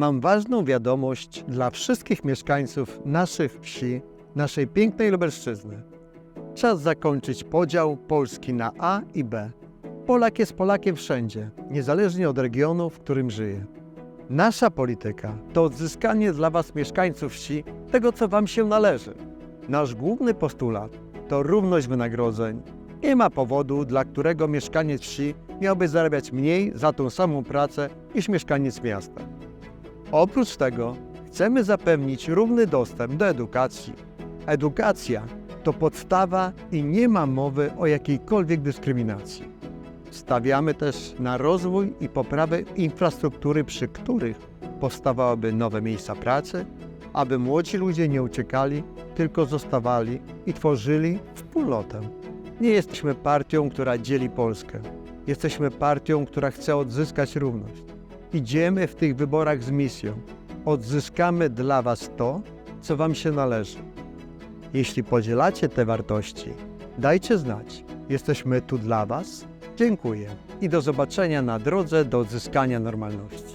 Mam ważną wiadomość dla wszystkich mieszkańców naszych wsi, naszej pięknej Lubelszczyzny. Czas zakończyć podział Polski na A i B. Polak jest Polakiem wszędzie, niezależnie od regionu, w którym żyje. Nasza polityka to odzyskanie dla Was, mieszkańców wsi, tego, co Wam się należy. Nasz główny postulat to równość wynagrodzeń. Nie ma powodu, dla którego mieszkaniec wsi miałby zarabiać mniej za tą samą pracę niż mieszkaniec miasta. Oprócz tego chcemy zapewnić równy dostęp do edukacji. Edukacja to podstawa i nie ma mowy o jakiejkolwiek dyskryminacji. Stawiamy też na rozwój i poprawę infrastruktury, przy których powstawałyby nowe miejsca pracy, aby młodzi ludzie nie uciekali, tylko zostawali i tworzyli wspólnotę. Nie jesteśmy partią, która dzieli Polskę. Jesteśmy partią, która chce odzyskać równość. Idziemy w tych wyborach z misją. Odzyskamy dla Was to, co Wam się należy. Jeśli podzielacie te wartości, dajcie znać. Jesteśmy tu dla Was. Dziękuję i do zobaczenia na drodze do odzyskania normalności.